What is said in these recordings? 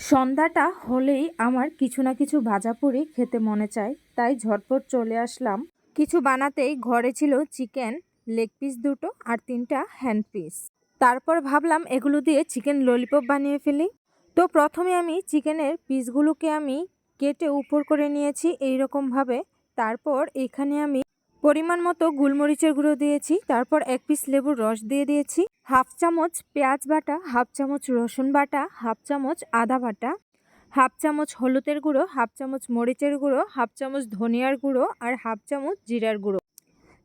সন্ধ্যাটা হলেই আমার কিছু না কিছু ভাজা পুরি খেতে মনে চায়, তাই ঝটপট চলে আসলাম। কিছু বানাতেই ঘরে ছিল চিকেন লেগ পিস দুটো আর তিনটা হ্যান্ড পিস তারপর ভাবলাম এগুলো দিয়ে চিকেন ললিপপ বানিয়ে ফেলি। তো প্রথমে আমি চিকেনের পিসগুলোকে আমি কেটে উপর করে নিয়েছি এই রকমভাবে তারপর এখানে আমি পরিমাণ মতো গোলমরিচের গুঁড়ো দিয়েছি, তারপর এক পিস লেবুর রস দিয়ে দিয়েছি, হাফ চামচ পেঁয়াজ বাটা, হাফ চামচ রসুন বাটা, হাফ চামচ আদা বাটা, হাফ চামচ হলুদের গুঁড়ো, হাফ চামচ মরিচের গুঁড়ো, হাফ চামচ ধনিয়ার গুঁড়ো আর হাফ চামচ জিরার গুঁড়ো।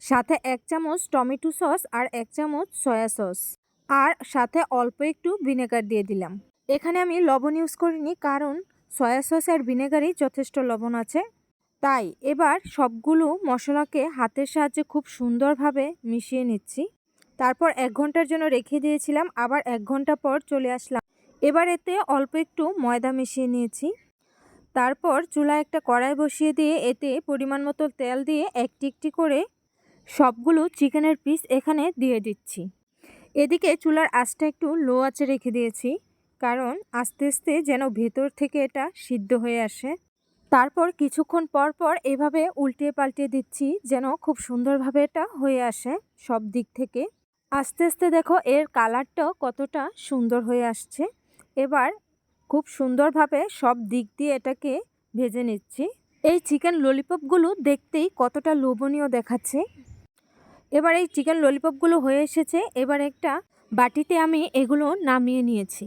সাথে এক চামচ টমেটো সস আর এক চামচ সয়া সস। আর সাথে অল্প একটু ভিনেগার দিয়ে দিলাম। এখানে আমি লবণ ইউজ করিনি কারণ সয়া সস আর ভিনেগারই যথেষ্ট লবণ আছে। তাই এবার সবগুলো মশলাকে হাতের সাহায্যে খুব সুন্দরভাবে মিশিয়ে নিচ্ছি। তারপর এক ঘণ্টার জন্য রেখে দিয়েছিলাম, আবার এক ঘণ্টা পর চলে আসলাম। এবার এতে অল্প একটু ময়দা মিশিয়ে নিয়েছি। তারপর চুলা একটা কড়াই বসিয়ে দিয়ে এতে পরিমাণ মতো তেল দিয়ে একটি একটি করে সবগুলো চিকেনের পিস এখানে দিয়ে দিচ্ছি। এদিকে চুলার আঁচটা একটু লো আঁচে রেখে দিয়েছি, কারণ আস্তে আস্তে যেন ভেতর থেকে এটা সিদ্ধ হয়ে আসে। তারপর কিছুক্ষণ পর পর এভাবে উল্টে পাল্টে দিচ্ছি যেন খুব সুন্দরভাবে এটা হয়ে আসে সব দিক থেকে। আস্তে আস্তে দেখো এর কালারটাও কতটা সুন্দর হয়ে আসছে। এবার খুব সুন্দরভাবে সব দিক দিয়ে এটাকে ভেজে নিচ্ছি। এই চিকেন ললিপপগুলো দেখতেই কতটা লোভনীয় দেখাচ্ছে। এবার এই চিকেন ললিপপগুলো হয়ে এসেছে, এবার একটা বাটিতে আমি এগুলো নামিয়ে নিয়েছি।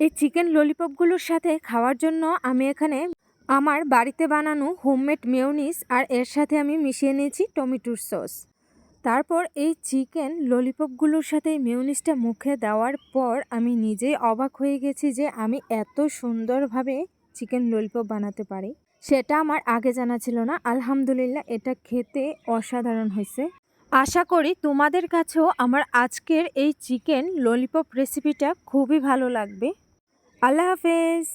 এই চিকেন ললিপপগুলোর সাথে খাওয়ার জন্য আমি এখানে আমার বাড়িতে বানানো হোমমেড মেয়োনিজ আর এর সাথে আমি মিশিয়ে নিয়েছি টমেটোর সস। তারপর এই চিকেন ললিপপগুলোর সাথে মেয়োনিজটা মুখে দেওয়ার পর আমি নিজেই অবাক হয়ে গেছি যে আমি এত সুন্দরভাবে চিকেন ললিপপ বানাতে পারি। সেটা আমার আগে জানা ছিল না। আলহামদুলিল্লাহ, এটা খেতে অসাধারণ হয়েছে। আশা করি তোমাদের কাছেও আমার আজকের এই চিকেন ললিপপ রেসিপিটা খুবই ভালো লাগবে। আল্লাহ হাফেজ!